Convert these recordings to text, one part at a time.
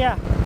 yeah.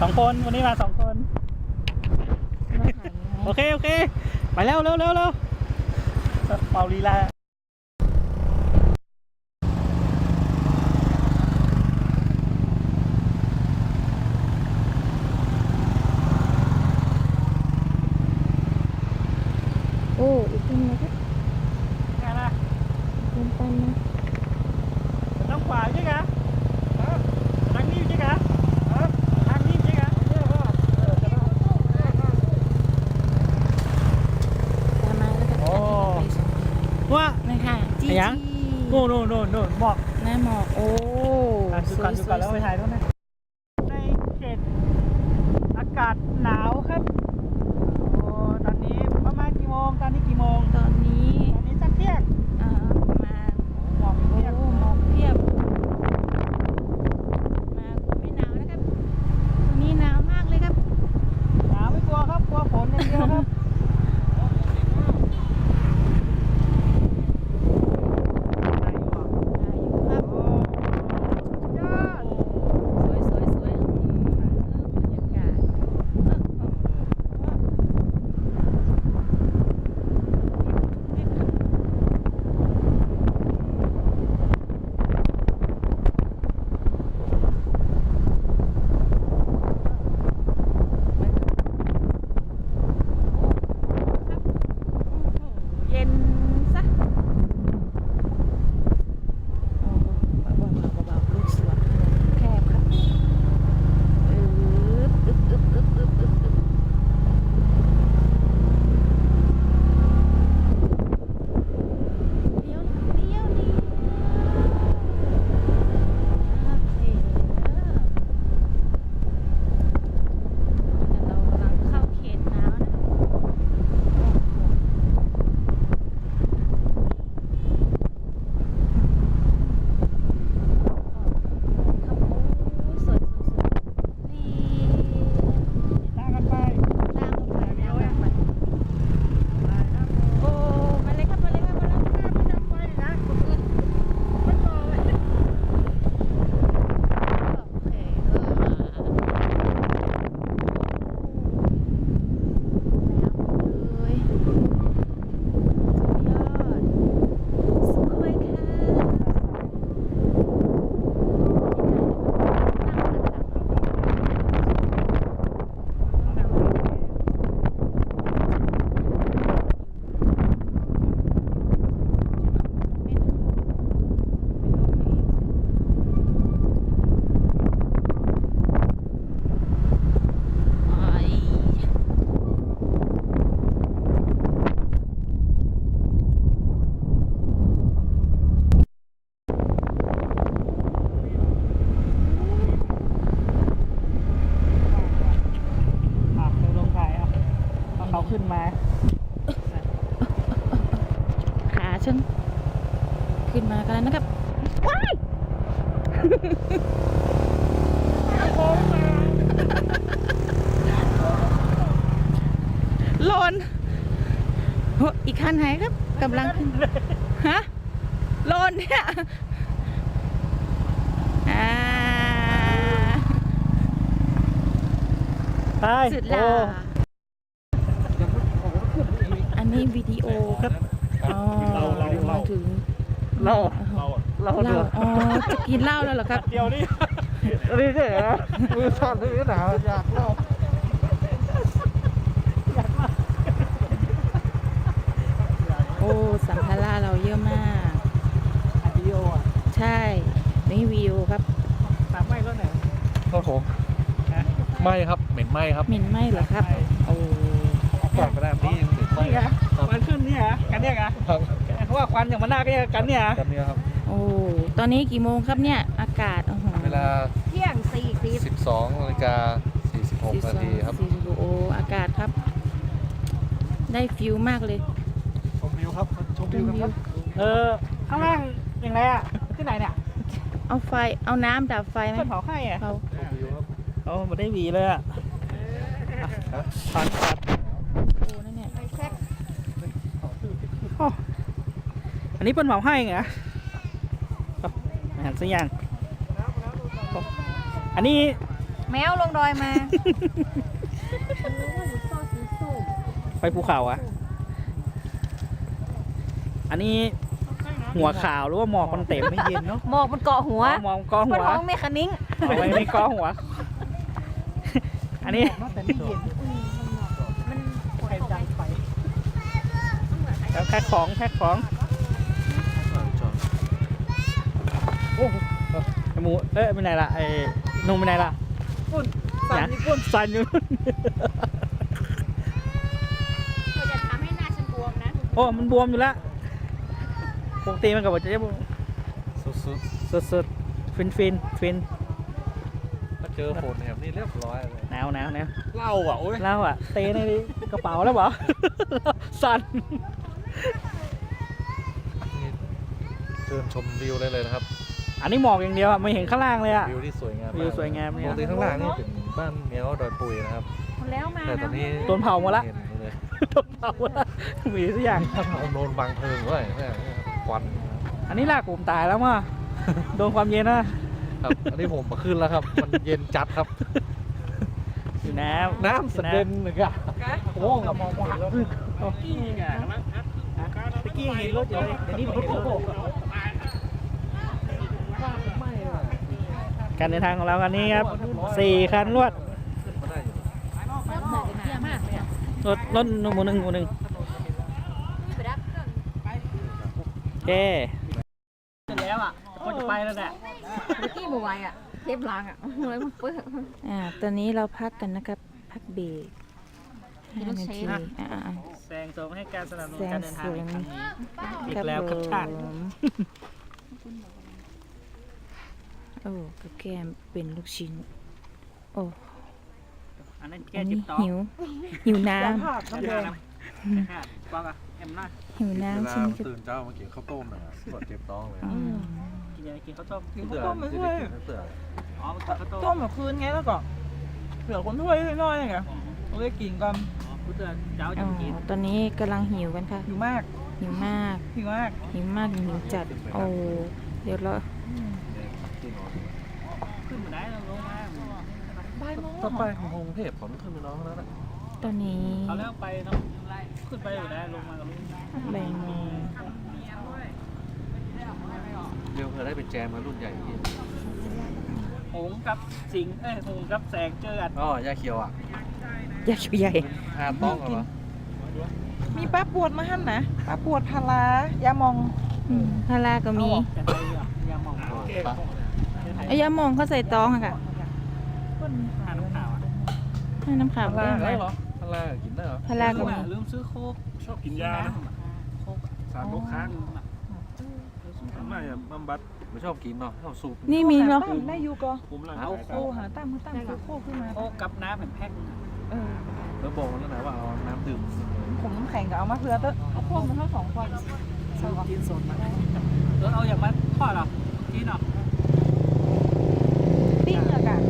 สองคนวันนี้มาสองคน โอเค โอเค ไปแล้วเร็วเร็วเร็วเปาลีลา จีอะยัง โน่โน่โน่โน่หมอกแม่หมอกโอ้อะดูกันดูกันแล้วไปถ่ายด้วยนะในเขตอากาศหนาวครับ อีกคันไหนครับกำลังขึ้นฮะโลนเนี่ยอ่าไปสุดลาอันนี้วิดีโอครับเราเราถึงเราเราเรล้าอ๋อจะกินเหล้าแล้วเหรอครับ เดี๋ยวนี้นี่เนี่ยมือสั่นที่หนาวอยากเหล้า้สัมภาระเราเยอะมาก วิดีโออะใช่ นี่วิวครับสามไม้รถไหนโทหกไม่ครับ เหม็นไหม้ครับเหม็นไหมเหรอครับ โอ้ก่อนก็ได้พี่ยังติดไฟคฮะควันขึ้นนี่ฮะกันเนี่ยฮะรับเพราะว่าควันอย่างมันหน้าก็กันเนี่ยกันเนี่ยครับ โอ้ตอนนี้กี่โมงครับเนี่ย อากาศโอ้โหเวลา เที่ยงสี่สิบสิบสองนาฬิกาสี่สิบหกนาทีครับ สี่สิบหกโอ้อากาศครับ ได้ฟิลมากเลย วิวครับชมวิวกันครับเออข้างล่างอย่างไรอะที่ไหนเนี่ยเอาไฟเอาน้ำดับไฟไหมเพื่อนเผาให้อะเขาชมวิวครับเขาไม่ได้หวีเลยอะผ่านผ่านโอ้นั่นเนี่ยโอ้อันนี้เพื่อนเผาให้เหรอเอาอาหารสักอย่างโอ้อันนี้แมวลงดอยมา ไปภูเขาอะ อันนี้หัวขาวหรือว่าหมอกมันเต็มไม่เย็นเนาะหมอกมันเกาะหัวอ๋อหมอกเกาะบหันวท้องเมคานิงเอาไว้ไม่เกาะหัว อันนี้มันฝนตกแล้วแพ็คของแพ็คของโอ้โหไอ้หมูเอ้ยไปไหนล่ะไอ้นุ่งไปไหนล่ะฝุ่นสันญี่ปุ่นสันอยู่นู่นเธอจะทำให้หน้าฉันบวมนะโอ้มันบวมอยู่แล้ว ปกติมันกับว่าจะบวมสุดสุดๆฟินฟินฟินๆถ้าเจอฝนแถมนี่เรียบร้อยเลยหนาวหนาวหนาวเหล้าอะโอ้ยเล่าอะเตะในกระเป๋าแล้วเหรอ สันนี่เชิญชมวิวได้เลยนะครับ อันนี้หมอกอย่างเดียวอะไม่เห็นข้างล่างเลยอะ วิวที่สวยงามวิวสวยงามปเนี่ยกติข้างล่างนี่เป็นบ้านเมียวดอยปุยนะครับ หมดแล้วมาแต่ตอนนี้โดนเผาหมดละ เห็นเลยต้องเผาละมีสักอย่างโดนบังเพลิงด้วยเนี่ย ควันอันนี้ลากผมตายแล้วมั้งโดนความเย็นนะครับ อันนี้ผมมาขึ้นแล้วครับ มันเย็นจัดครับ อยู่น้ำน้ำสะเด็นเลยอะโอ้กับมองมาแล้วตะกี้เห็นรถอยู่เลยเดี๋ยวนี้ไม่เห็นรถการเดินทางของเราคันนี้ครับสี่คันรวดมาได้อยู่หมอกเที่ยมากเลยอะรถรถหนึ่งหมู่หนึ่งหมู่หนึ่ง ไปดับเครื่อง แกแล้วอะคนจะไปแล้วแหละเมื่อกี้เมื่อวานอะเทปล้างอะเลยมันเปื้อน อ่า ตอนนี้เราพักกันนะครับ พักเบรกห้านาทีอ่าอ่าแสงโสมให้การสนับสนุนแสงการเดินทางในครั้งนี้อีกครับแล้วครับท่านผมโอ้กับแก้มเป็นลูกชิ้น โอ้อันนั้นแกอันจินี้บต่อหิว หิวน้น้ำแดงกวางอะ เอ็มน่าำหิวเวน้ำลาใช่ไหมมันครับตื่นเจ้ามากินข้าวต้มหน่อยปวดเจ็บท้องเลยอืมกินอะไรกินข้าวต้มกินข้าวต้มไม่ใช่เสืออ๋อมันกินข้าวต้มต้มแบบคืนไงแล้วก็เหลือคนถ้วยน้อยๆไงเราได้กินกันกูเตือนเจ้าอ๋จะอกินตอนนี้กำลังหิวกันค่ะหิวมากหิวมากหิวมากหิวมากหิวจัดโอ้เดี๋ยวเราขึ้นมาได้แล้วลงมาถ้าไปของกรุงเทพผมขึ้นไปน้องแล้วนะ ตอนนี้เขาแล้วไปเนาะขึ้นไปอยู่ได้ลงมากับลุงบ่ายโมงเรียวเคยได้เป็นแจมมารุ่นใหญ่ที่หงกับสิงเอ้ยหงกับแสงเจอกันอ๋อยาเขียวอะยักษ์ใหญ่หาต้องเหรอมีป้าปวดมาหั่นนะป้าปวดพารายามองอืมพาราก็มีจะไปอะยามองปะเอายามองเขาใส่ตองอะค่ะทานข้าวอะให้น้ำขาวพาได้ราไหม ได้เหรอพารากินได้เหรอพาราก็มีลืมซื้อโค้กชอบกินยานะโค้กสารตกค้างไม่อะบำบัดไม่ชอบกินเนาะชอบสูบนี่มีเหรอตั้มได้อยู่ก็คุมร่างเอากายโคหาตั้มคือตั้มคือโคขึ้นมาโค้กกับน้ำเป็นแพ็คเออแล้วบอกมันแล้วนะว่าเอาน้ำดื่มผมน้ำแข็งก็เอามาเพื่อเตอะเอาพวกมันทั้งสองคนกินสดมาเออเอาอย่างมาทอดเหรอกินเหรอ ปิ้งอะกัน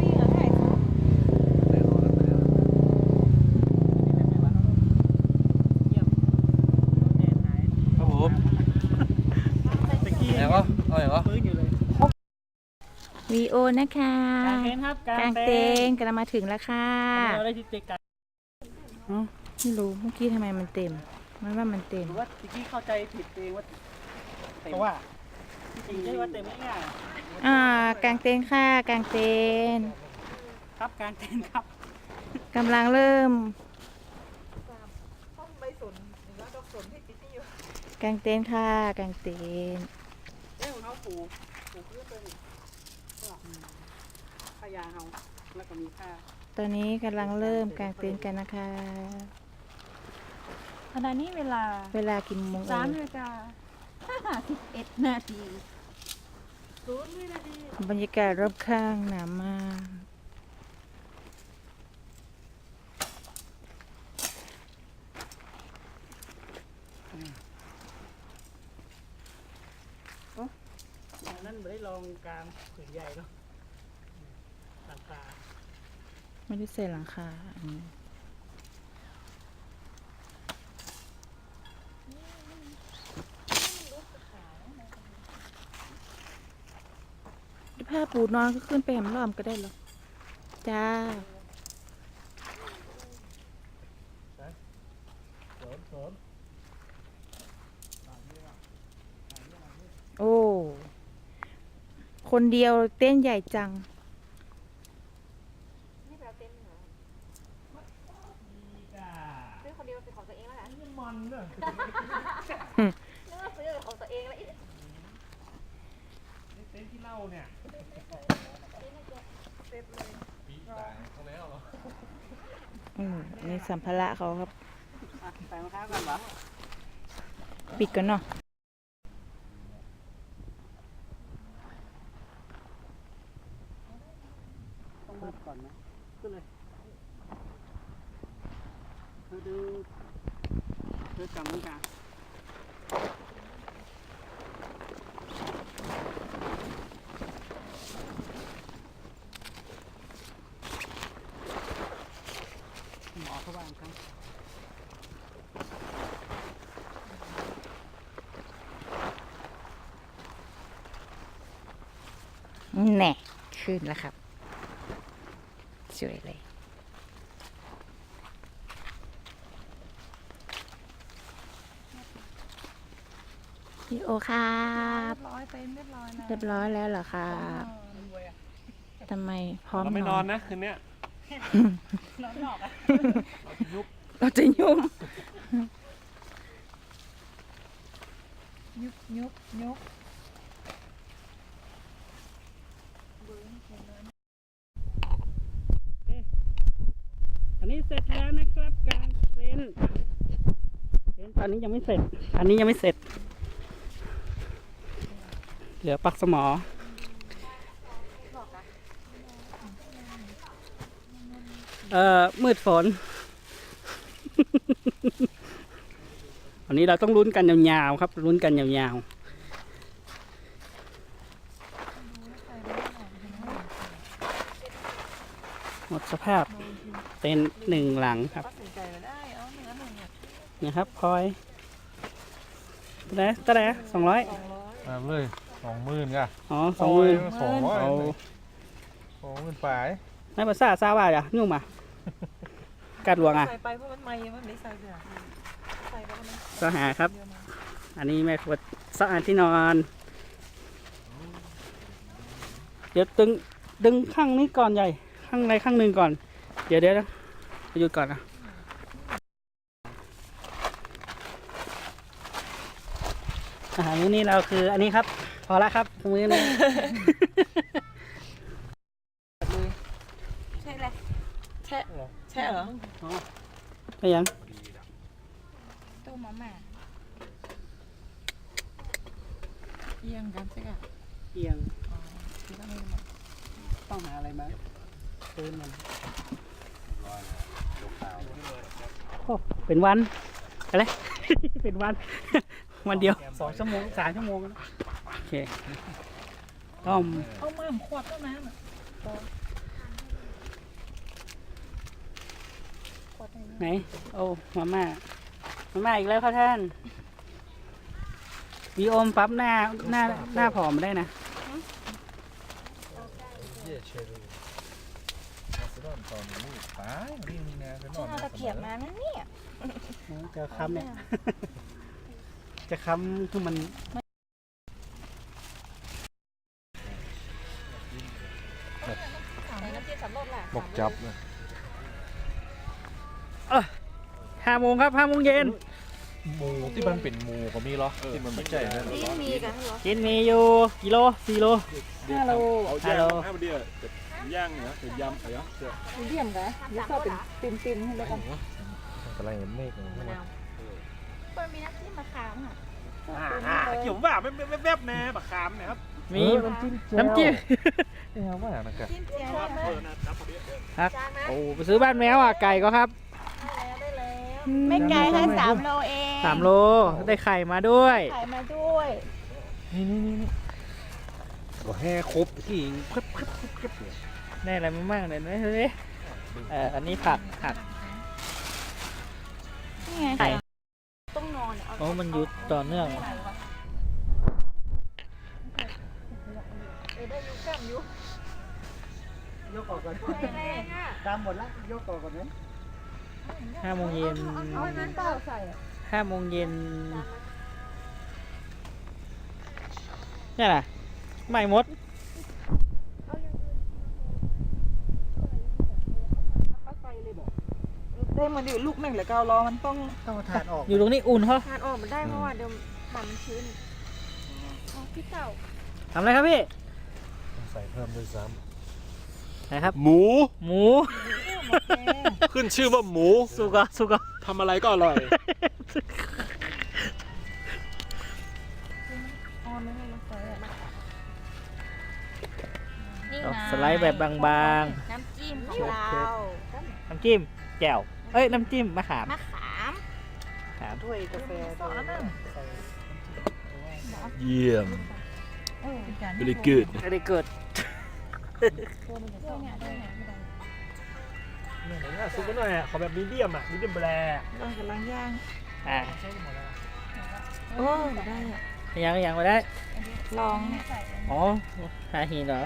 ปิ้งอะให้ แต่เอาแล้วแต่ เยี่ยมแดนหาย ครับผม ตะกี้ อย่างก็เอาอย่างก็ ฟื้นอยู่เลย วีโอนะคะกางเต็นท์ครับกางกางเต็เต็นนท์ท์กำลังมาถึงแล้วค่ะเราได้ที่เต็กกันไม่รู้เมื่อกี้ทำไมมันเต็มมันว่ามันเต็มหรือว่าตะกี้เข้าใจผิดเองว่าเพราะว่าจริงๆใช่ว่าเต็มง่ายอ่ากางเต็นท์ค่ะกางเต็นท์ๆครับกางเต็นท์ครับกำลังเริ่มกางเต็นท์ค่ะกางเต็นท์ ปูปูเพื่อเป็นผ้า ยาเฮาแล้วก็มีผ้าตอนนี้กำลังเริ่มกางเต็นท์กันนะคะ ขณะนี้เวลาเวลากี่โมงสาเอ่มยนาฬิกาห้าสิบเอ็ดนาทีบรรยากาศรอบข้างหนามากอย่างนั้นไม่ได้ลองกลางผืนใหญ่เนาะหลังคา ไม่ได้ใส่หลังคาอันนี้ผ้าปูนอนก็ขึ้นไปแหมล้อมก็ได้หรอจ้าโอ้ คนเดียวเต้นใหญ่จัง นี่แปลเต็นท์เหรอ นี่ก็ ซื้อคนเดียวเป็นของตัวเองแล้วนะ นี่มันเนอะ นึกว่าซื้อเป็นของตัวเองแล้วอีก นี่ เต็นท์ที่เล่าเนี่ยอืมนี่สัมภาระเขาครับอะใส่รองเท้ากันเหรอ ปิดกันเนาะ ต้องมัดก่อนนะขึ้นเลยเธอดึงเธอกำมือกลาง หมอเขาวางครับแน่ขึ้นแล้วครับ สวยเลย พี่โอครับ เรียบร้อยเต็มเรียบร้อยนะเรียบร้อยแล้วเหรอครับทำไมพร้อมเราไม่นนออนนนะคืนเนี้ย เราจะยุ่มยุบยุบยุบอันนี้เสร็จแล้วนะครับการเซ็นเซ็นตอนนี้ยังไม่เสร็จ อันนี้ยังไม่เสร็จ เหลือปักสมอ เอ่อมืดฝน วันนี้เราต้องลุ้นกันยาวๆครับลุ้นกันยาวๆหมดสภาพเต็นท์หนึ่งหลังครับตัดสินใจแล้วได้เอาเนื้อหนึ่งเนี่ยนี่ครับพลอยตะไหนตะไหนสองร้อยสองร้อยมาเลยสองหมื่นก่ะอ๋อสองหมื่นสองร้อยเอาสองหมื่นปลายในภาษาซาว่าอะนุ่มอะ กัดหลวงอะ ใส่ไปเพราะมันไม่มันไม่ใส่เสื้อใส่ไปแล้วมันสหาครับเยอะมากอันนี้แม่ครัวสะอาดที่นอน เดี๋ยวดึงดึงข้างนี้ก่อนใหญ่ ข้างในข้างหนึ่งก่อน เดี๋ยวเดี๋ยวนะหยุดก่อนนะอาหารมื้อนี้เราคืออันนี้ครับ พอละครับมื้อนี้ ใช่เลยแช่แช่เหรอไปยังต้มมาม่าเอียงกันใช่ไหมเอียงที่ต้องมีมาต้องหาอะไรมาเติมมันโอ้เป็นวันอะไรเป็นวัน วันเดียวสองชั่วโมงสามชั่วโมงแล้วโอเคต้มเอามาขวดเท่านั้นอะขวดหนึ่ง ไหน โอ้มาม่ามาม่าอีกแล้วครับท่านวีโอมปรับหน้าหน้าหน้าผอมได้นะเย่เชลล์มาสดอนตอนนี้ตายนี่มีแนวจะนอนเอาตะเกียบมานะเนี่ยจะค้ำเนี่ย จะค้ำคือมันใส่น้ำจิ้มสำรสล่ะบอกจับเลย ห้า โมงครับห้าโมงเย็นหมูที่มันเป็นหมูก็มีเหรอที่มันไม่ใช่นะที่มีกันเหรอกินมีอยู่กิโลสี่โลห้าโลเอาฮัย่าลโหลงให้มันเดียวจะย่างเหรอจะยำอะไรเหรอจะมีเดียมกะนี่ก็เป็นตินตินๆให้แล้วกันอะไรเห็นเมฆอย่างนี้เปิดมีน้ำจิ้มมะขามอะอ่าเกี่ยวว่าแวบๆแน่บักขามเนี่ยครับมีน้ำจิ้มน้ำจิ้มเนี่ยว่านะครับจิ้มเจียวเออนะครับพอดีครับจานนะโอ้ไปซื้อบ้านแมวอะไก่ก็ครับได้แล้ว ไม่ไกลแค่สามโลเองสามโลได้ไข่มาด้วยขายมาด้วย นี่นี่นี่นี่ก็แห่ครบที่เพิ่มเพิ่มเพิ่มเพิ่มเนี่ยได้อะไรมาบ้างเนี่ยเฮ้ยเอออันนี้ผักผักนี่ไงไข่ต้องนอนเนี่ยเอาโอ้มันอยู่ต่อเนื่องเออได้อยูกล้ามอยูยกออกก่อนแรงอะ ตามหมดละยกออกก่อนไหม ห้าโมงเย็นห้าโมงเย็นนี่แหละไม่หมดได้มาดิลูกหนึ่งหรือเก้ารอมันต้องต้องทานออกอยู่ตรงนี้อุ่นเหรอทานออกมันได้เพราะว่าเดี๋ยวมันมันชื้นอ๋อพี่เต่าทำอะไรครับพี่ ใส่เพิ่มด้วยซ้ำ นะครับ หมู หมู ขึ้นชื่อว่าหมูสุกะสุกะทำอะไรก็อร่อย นี่เอาไงสไลด์แบบบางน้ำจิ้มของเราๆน้ำจิ้มแจ่วเอ้ย น้ำจิ้มมะขามมะขามครับถ้วยกาแฟด้วยำเยี่ยมเป็นการ very good ไม่ได้เกิดซุปกันหน่อยอะขอแบบมีเดียมอะมีเดียมแบรเรากำลังย่างอ่าโอ้ได้อะยังยังไม่ได้ ลองเนี่ยอ๋อหาหินเหรอ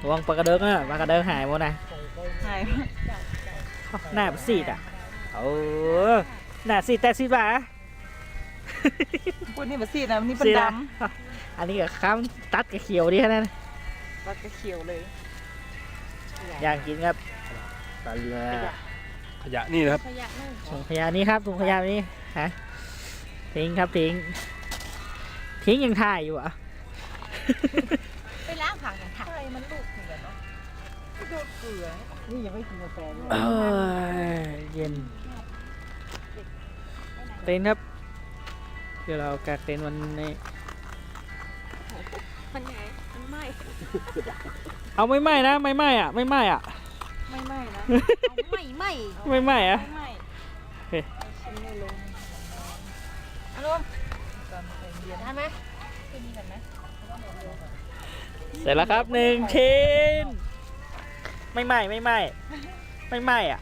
ระวังปลากระเดิงอะปลากระเดิงหายหมดนะหายหน้าสีดอะเออหน้าสีดแต่สีดบ่าพูดนี่มาสีดนะนี่เป็นดดะอันนี้กับข้ามตัดกับเขียวดีแค่นั้น แล้วก็เขียวเลยอยากกินครับปลาเรือขยะนี่นะครับ ขยะนู่นถุงขยะนี้ครับถุงขยะนี้ฮะทิ้งครับทิ้ง ทิ้งยังถ่ายอยู่อะไปล้างผักกันค่ะใช่มันลูกเหมือนกันเนาะโดนเกลือ นี่ยังไม่กินกาแฟเออเย็นเต็นท์ครับเดี๋ยวเรากางเต็นท์วันนี้มันไงมันไหม้ เอาไม่ไหม้นะไม่ไหม้อะไม่ไหม้อะ ไม่ไหม้นะเอาไหม้ไหม้ไม่ไหม้อะ ไม่ไหม้เฮ้ยชิ้นไม่ลงอารมณ์ตอนเย็นได้ไหมเสร็จแล้วครับหนึ่งชิ้นไม่ไหม้ไม่ไหม้ไม่ไหม้อะ